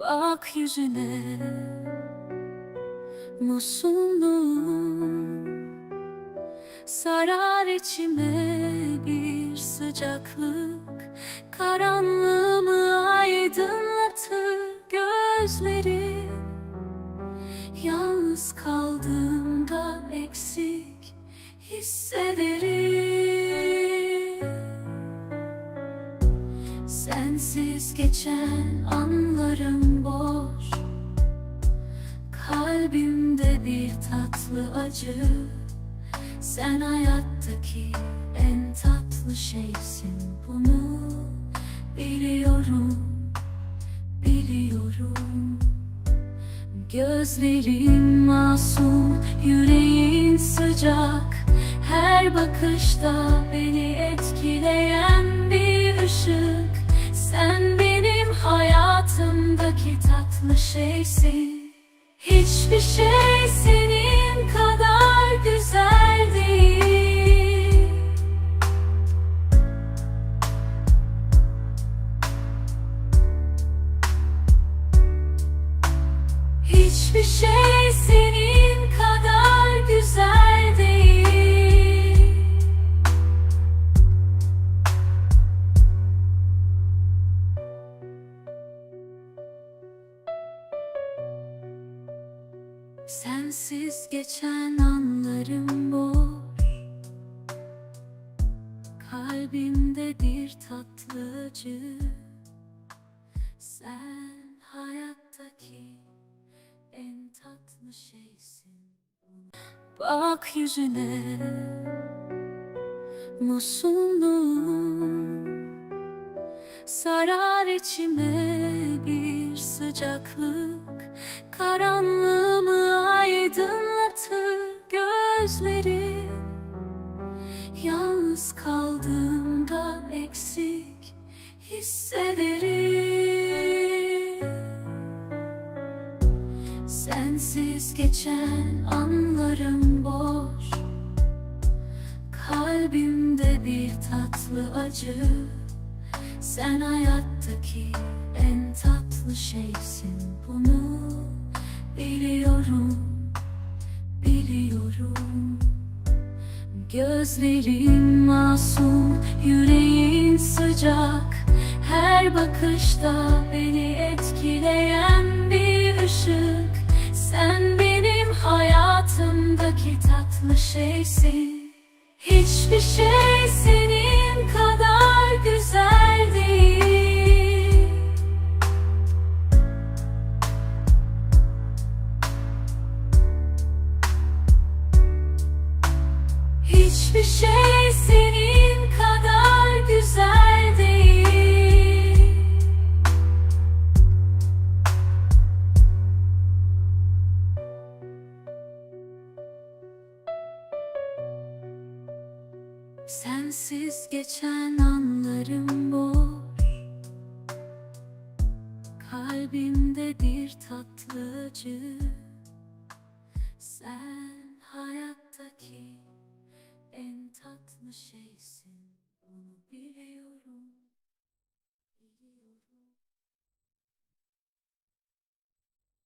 Bak yüzüne Musunluğum Sarar içime bir sıcaklık. Karanlığımı aydınlatır gözleri Yalnız kaldığımda Sensiz geçen anlarım boş. Kalbimde bir tatlı acı. Sen hayattaki en tatlı şeysin. Bunu biliyorum, biliyorum. Gözlerin masum, yüreğin sıcak. Her bakışta beni etkileyen bir ışık tatlı şeysin. Hiçbir şey senin kadar güzel değil. Hiçbir şey senin Sensiz geçen anlarım boş. Kalbimde bir tatlı acı Sen hayattaki en tatlı şeysin. Bak yüzüne Musunluğum Sarar içime bir sıcaklık. Karanlığımı aydınlatır gözleri Yalnız kaldığımda eksik hissederim. Sensiz geçen anlarım boş. Kalbimde bir tatlı acı. Sen hayattaki en tatlı şeysin Gözlerin masum, yüreğin sıcak. Her bakışta beni etkileyen bir ışık. Sen benim hayatımdaki tatlı şeysin. Hiçbir şey Hiçbir şey senin kadar güzel değil. Sensiz geçen anlarım